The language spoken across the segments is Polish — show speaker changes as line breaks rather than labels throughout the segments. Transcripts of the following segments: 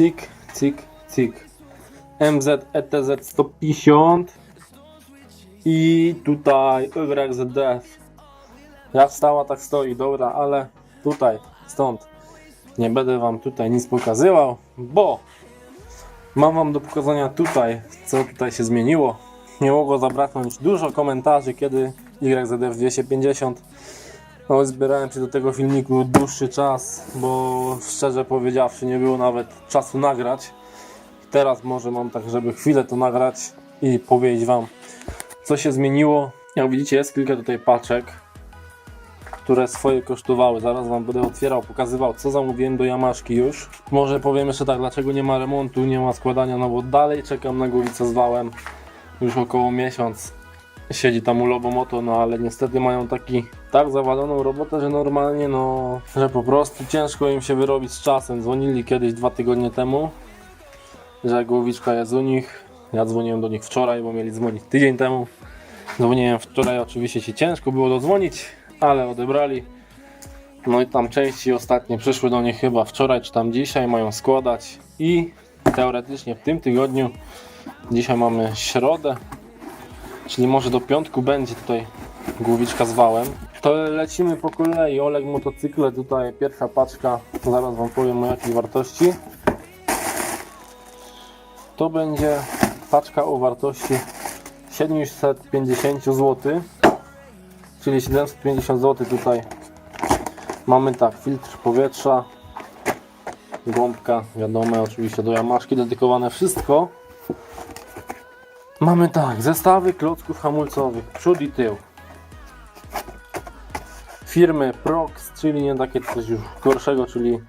Cik, cik, cik. MZ ETZ 150 i tutaj YZDF. Jak stała, tak stoi, dobra, ale tutaj, stąd nie będę wam tutaj nic pokazywał, bo mam wam do pokazania tutaj, co tutaj się zmieniło. Nie mogło zabraknąć dużo komentarzy, kiedy YZDF 250 no, zbierałem się do tego filmiku dłuższy czas, bo szczerze powiedziawszy nie było nawet czasu nagrać. Teraz może mam tak, żeby chwilę to nagrać i powiedzieć Wam, co się zmieniło. Jak widzicie jest kilka tutaj paczek, które swoje kosztowały. Zaraz Wam będę otwierał, pokazywał, co zamówiłem do Jamaszki już. Może powiem jeszcze tak, dlaczego nie ma remontu, nie ma składania, no bo dalej czekam na głowicę z wałem. Już około miesiąc siedzi tam u Lobomoto, no ale niestety mają taki tak zawaloną robotę, że normalnie no, że po prostu ciężko im się wyrobić z czasem. Dzwonili kiedyś dwa tygodnie temu, że głowiczka jest u nich. Ja dzwoniłem do nich wczoraj, bo mieli dzwonić tydzień temu. Dzwoniłem wczoraj, oczywiście się ciężko było dodzwonić, ale odebrali. No i tam części ostatnie przyszły do nich chyba wczoraj czy tam dzisiaj, mają składać i teoretycznie w tym tygodniu, dzisiaj mamy środę, Czyli może do piątku będzie tutaj głowiczka z wałem. To lecimy po kolei. Oleg motocykle, tutaj pierwsza paczka. Zaraz Wam powiem o jakiej wartości. To będzie paczka o wartości 750 zł. Czyli 750 zł tutaj mamy tak, filtr powietrza, gąbka, wiadomo, oczywiście do jamaszki dedykowane wszystko. Mamy tak, zestawy klocków hamulcowych, przód i tył. Firmy Prox, czyli nie takie coś już gorszego, czyli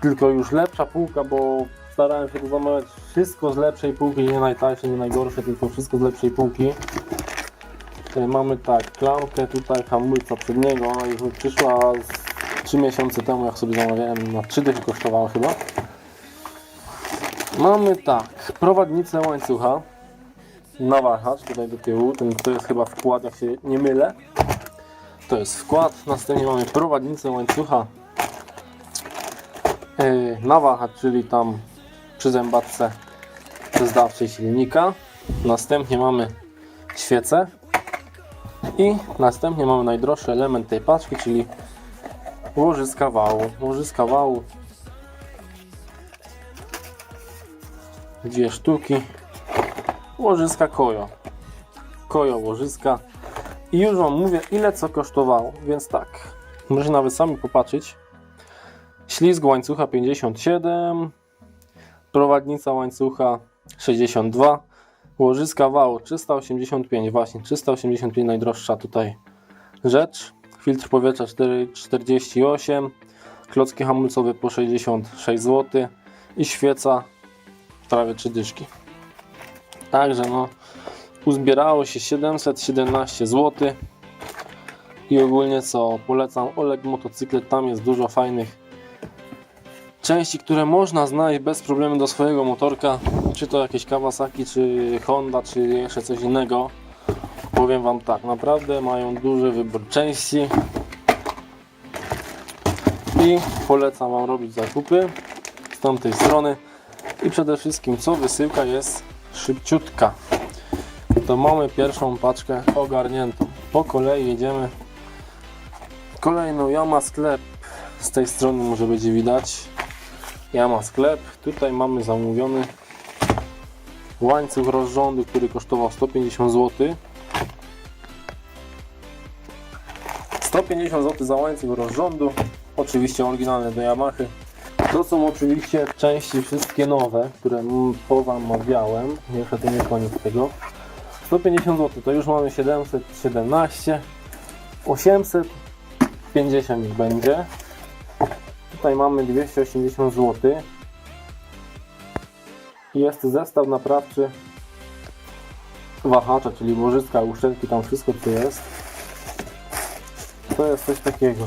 tylko już lepsza półka, bo starałem się tu zamawiać wszystko z lepszej półki, nie najtańsze, nie najgorsze, tylko wszystko z lepszej półki. Tutaj mamy tak, klamkę tutaj hamulca przedniego, ona już mi przyszła z 3 miesiące temu, jak sobie zamawiałem, na 3 dychy kosztowała chyba. Mamy tak, prowadnicę łańcucha na wahacz tutaj do tyłu. Ten, to jest chyba wkład, jak się nie mylę. To jest wkład. Następnie mamy prowadnicę łańcucha yy, na wahacz, czyli tam przy zębatce zdawczej silnika. Następnie mamy świecę. I następnie mamy najdroższy element tej paczki, czyli łożyska wału. Łożyska wału. Dwie sztuki łożyska kojo. Kojo łożyska. I już Wam mówię, ile co kosztowało. Więc tak, możecie nawet sami popatrzeć. Ślizg łańcucha 57, prowadnica łańcucha 62, łożyska wału 385, właśnie 385 najdroższa tutaj rzecz. Filtr powietrza 4, 48, klocki hamulcowe po 66 zł i świeca prawie 3 dyszki. Także no, uzbierało się 717 zł. I ogólnie co, polecam Oleg Motocyklet, tam jest dużo fajnych części, które można znaleźć bez problemu do swojego motorka. Czy to jakieś Kawasaki, czy Honda, czy jeszcze coś innego. Powiem Wam tak, naprawdę mają duży wybór części. I polecam Wam robić zakupy z tamtej strony. I przede wszystkim co wysyłka jest szybciutka. To mamy pierwszą paczkę ogarniętą. Po kolei jedziemy. Kolejną Yama sklep. Z tej strony może będzie widać. Yama sklep. Tutaj mamy zamówiony łańcuch rozrządu, który kosztował 150 zł. 150 zł za łańcuch rozrządu. Oczywiście oryginalny do Yamahy. To są oczywiście części wszystkie nowe, które pomawiałem. Jeszcze to nie koniec tego. 150 zł to już mamy 717. 850 ich będzie. Tutaj mamy 280 zł. Jest zestaw naprawczy wahacza, czyli łożyska, uszczelki, tam wszystko co jest. To jest coś takiego.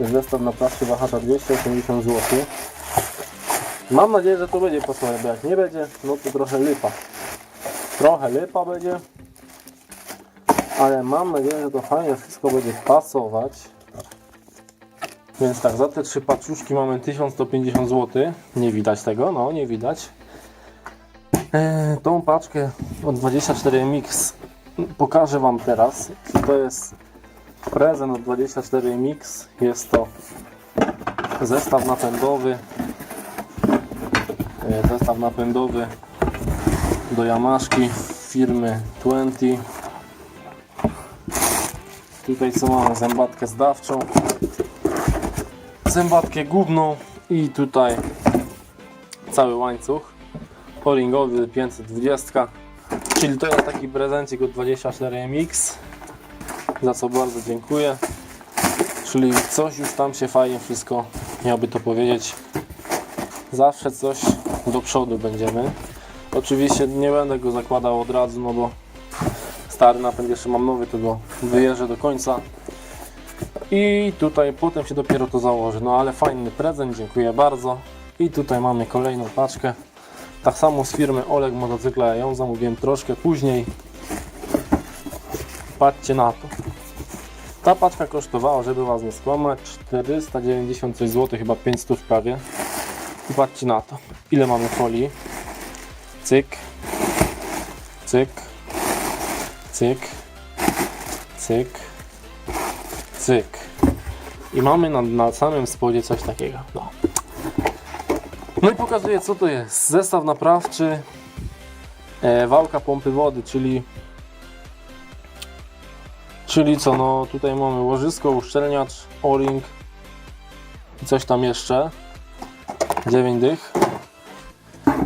Zestaw naprawczy wahacza 280 zł. Mam nadzieję, że to będzie pasować, bo jak nie będzie, no to trochę lipa. Trochę lipa będzie. Ale mam nadzieję, że to fajnie wszystko będzie pasować. Więc tak, za te trzy paczuszki mamy 1150 zł. Nie widać tego, no nie widać. E, tą paczkę od 24 Mix pokażę Wam teraz. To jest prezent od 24 Mix? Jest to zestaw napędowy. E, zestaw napędowy do Yamaszki firmy 20. Tutaj co mamy? Zębatkę zdawczą, zębatkę główną i tutaj cały łańcuch o-ringowy 520 czyli to jest taki prezencik od 24MX za co bardzo dziękuję. Czyli coś już tam się fajnie wszystko miałby to powiedzieć. Zawsze coś do przodu będziemy. Oczywiście nie będę go zakładał od razu no bo stary napęd jeszcze mam nowy to go wyjeżdżę do końca. I tutaj potem się dopiero to założy. No ale fajny prezent, dziękuję bardzo. I tutaj mamy kolejną paczkę. Tak samo z firmy Oleg Motocykla, ja ją zamówiłem troszkę później. Patrzcie na to. Ta paczka kosztowała, żeby Was nie skłamać, 490 coś zł, chyba 500 prawie. Patrzcie na to. Ile mamy folii? Cyk. Cyk. Cyk. Cyk. Cyk. I mamy na, na samym spodzie coś takiego. No. No i pokazuję co to jest. Zestaw naprawczy e, wałka pompy wody, czyli czyli co, no tutaj mamy łożysko, uszczelniacz, o-ring i coś tam jeszcze. 9 dych.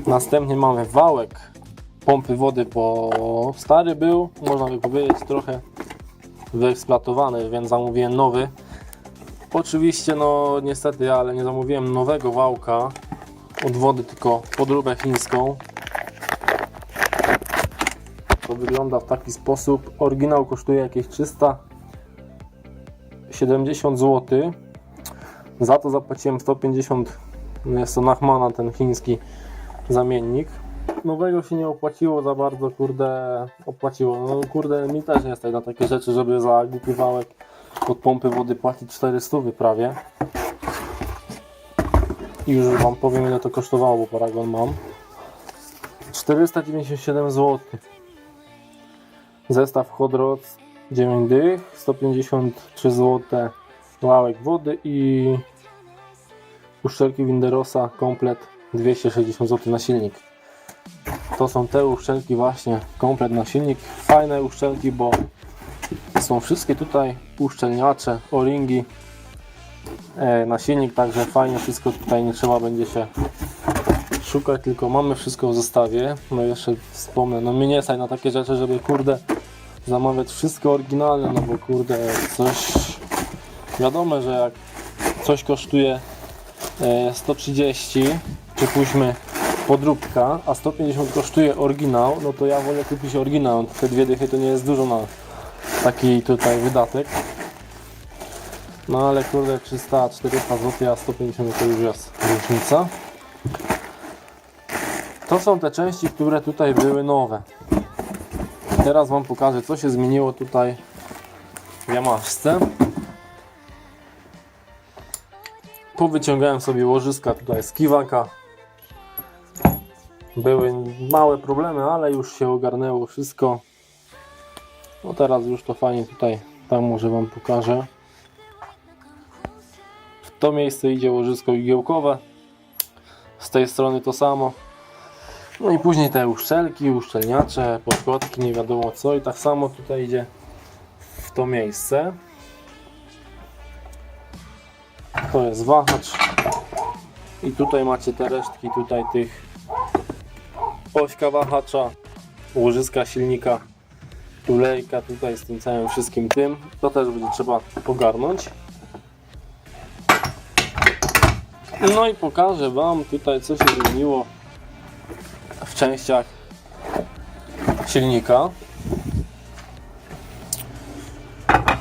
Następnie mamy wałek pompy wody, bo stary był, można by powiedzieć trochę wyeksploatowany, więc zamówiłem nowy. Oczywiście, no niestety, ale nie zamówiłem nowego wałka, od wody, tylko podróbę chińską. To wygląda w taki sposób. Oryginał kosztuje jakieś 370 zł. Za to zapłaciłem 150. no Jest to Nachmana, ten chiński zamiennik. Nowego się nie opłaciło za bardzo, kurde, opłaciło. No kurde, mi też nie stać na takie rzeczy, żeby za głupi wałek od pompy wody płacić 400 prawie. I już Wam powiem ile to kosztowało, bo paragon mam. 497 zł. Zestaw Hot Rods 9 dych, 153 zł ławek wody i uszczelki Winderosa komplet 260 zł na silnik. To są te uszczelki właśnie komplet na silnik. Fajne uszczelki, bo są wszystkie tutaj uszczelniacze, o-ringi e, na silnik, także fajnie wszystko tutaj nie trzeba będzie się szukać, tylko mamy wszystko w zestawie. No jeszcze wspomnę, no mnie nie stać na takie rzeczy, żeby kurde zamawiać wszystko oryginalne, no bo kurde coś wiadomo, że jak coś kosztuje e, 130, przypuśćmy podróbka, a 150 kosztuje oryginał, no to ja wolę kupić oryginał. Te dwie dychy to nie jest dużo na taki tutaj wydatek. No ale kurde 300, 400 zł, a 150 to już jest różnica. To są te części, które tutaj były nowe. Teraz Wam pokażę co się zmieniło tutaj w Yamaszce. Powyciągałem sobie łożyska tutaj z kiwaka. Były małe problemy, ale już się ogarnęło wszystko. No teraz już to fajnie tutaj, tam może Wam pokażę. W to miejsce idzie łożysko igiełkowe. Z tej strony to samo. No i później te uszczelki, uszczelniacze, podkładki, nie wiadomo co. I tak samo tutaj idzie w to miejsce. To jest wahacz. I tutaj macie te resztki tutaj tych ośka wahacza, łożyska silnika, tulejka tutaj z tym całym wszystkim tym. To też będzie trzeba ogarnąć. No i pokażę Wam tutaj co się zmieniło częściach silnika.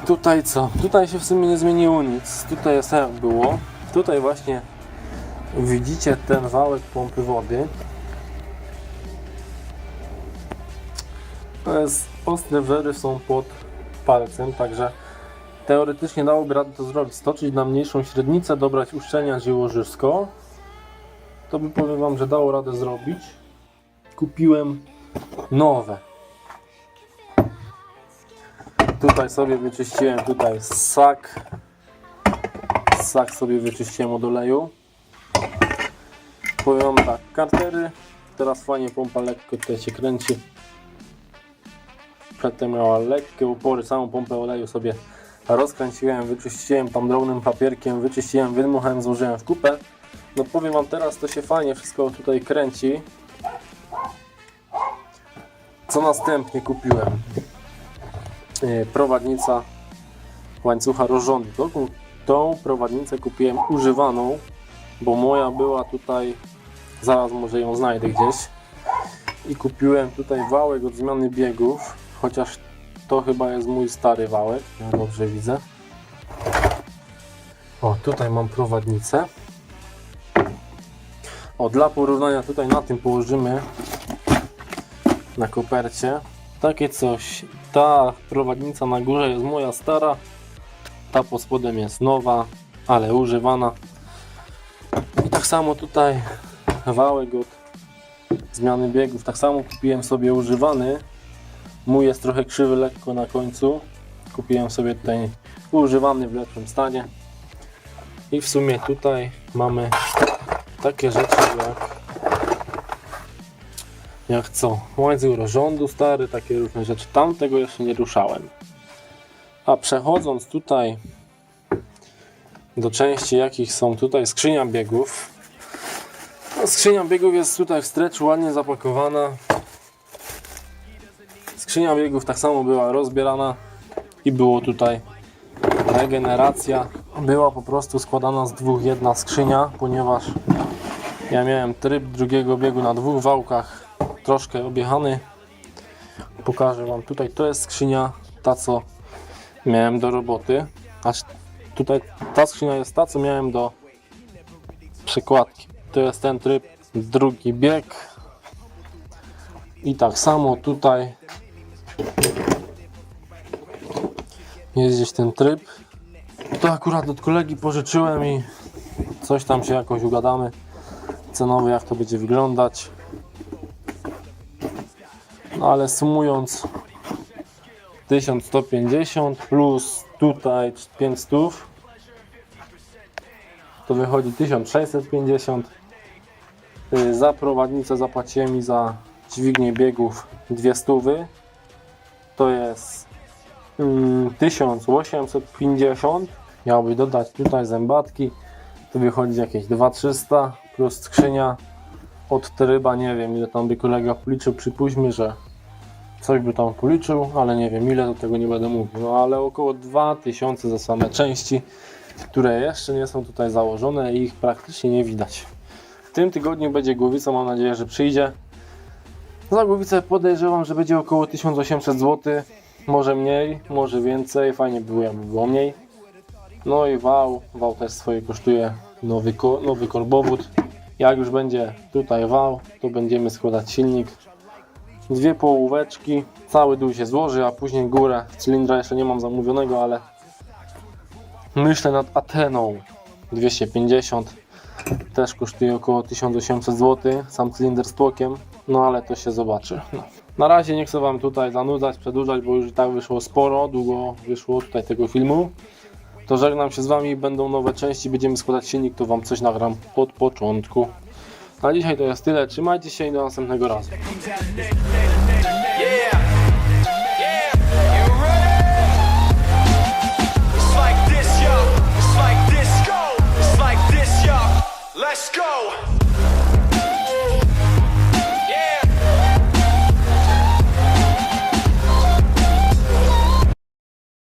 Tutaj co? Tutaj się w sumie nie zmieniło nic. Tutaj jest jak było. Tutaj właśnie widzicie ten wałek pompy wody. To jest ostre wżery są pod palcem, także Teoretycznie dałoby radę to zrobić, stoczyć na mniejszą średnicę, dobrać uszczelniacz i łożysko. To by powiem Wam, że dało radę zrobić. Kupiłem nowe. Tutaj sobie wyczyściłem tutaj sak. Sak sobie wyczyściłem od oleju. Powiem tak, kartery. Teraz fajnie pompa lekko tutaj się kręci. Przedtem miała lekkie upory, całą pompę oleju sobie rozkręciłem, wyczyściłem tam drobnym papierkiem, wyczyściłem, wydmuchałem, złożyłem w kupę. No powiem Wam teraz, to się fajnie wszystko tutaj kręci. Co następnie kupiłem? Yy, Prowadnica łańcucha rozrządu. Tą, tą prowadnicę kupiłem używaną, bo moja była tutaj, zaraz może ją znajdę gdzieś. I kupiłem tutaj wałek od zmiany biegów, chociaż to chyba jest mój stary wałek, ja dobrze widzę. O, tutaj mam prowadnicę. O, dla porównania tutaj na tym położymy na kopercie takie coś. Ta prowadnica na górze jest moja stara, ta pod spodem jest nowa, ale używana. I tak samo tutaj wałek od zmiany biegów, tak samo kupiłem sobie używany. Mój jest trochę krzywy lekko na końcu. Kupiłem sobie tutaj używany w lepszym stanie. I w sumie tutaj mamy takie rzeczy jak jak co? Łańcuch rozrządu stary, takie różne rzeczy. Tam tego jeszcze nie ruszałem. A przechodząc tutaj do części jakich są tutaj skrzynia biegów. No, skrzynia biegów jest tutaj w stretchu ładnie zapakowana. Skrzynia biegów tak samo była rozbierana i było tutaj regeneracja. Była po prostu składana z dwóch jedna skrzynia, ponieważ ja miałem tryb drugiego biegu na dwóch wałkach, troszkę objechany. Pokażę Wam tutaj, to jest skrzynia, ta co miałem do roboty. A tutaj ta skrzynia jest ta, co miałem do przekładki. To jest ten tryb, drugi bieg. I tak samo tutaj jest gdzieś ten tryb. To akurat od kolegi pożyczyłem i coś tam się jakoś ugadamy cenowo jak to będzie wyglądać. No ale sumując 1150 plus tutaj 500 to wychodzi 1650 Y, za prowadnicę zapłaciłem mi za dźwignię biegów 200 to jest mm, 1850 miałby dodać tutaj zębatki to wychodzi jakieś 2300 plus skrzynia od tryba nie wiem ile tam by kolega policzył przypuśćmy, że coś by tam policzył, ale nie wiem ile, do tego nie będę mówił, no ale około 2000 za same części, które jeszcze nie są tutaj założone i ich praktycznie nie widać. W tym tygodniu będzie głowica, mam nadzieję, że przyjdzie. Za głowicę podejrzewam, że będzie około 1800 zł, może mniej, może więcej, fajnie by było jakby było mniej. No i wał, wał też swoje kosztuje, nowy, ko nowy korbowód. Jak już będzie tutaj wał, to będziemy składać silnik dwie połóweczki, cały dół się złoży, a później górę cylindra jeszcze nie mam zamówionego, ale myślę nad Ateną 250 też kosztuje około 1800 zł, sam cylinder z tłokiem, no ale to się zobaczy. No. Na razie nie chcę Wam tutaj zanudzać, przedłużać, bo już i tak wyszło sporo, długo wyszło tutaj tego filmu. To żegnam się z Wami, będą nowe części, będziemy składać silnik, to Wam coś nagram od początku. Na dzisiaj to jest tyle, trzymajcie się i do następnego razu.
Let's go.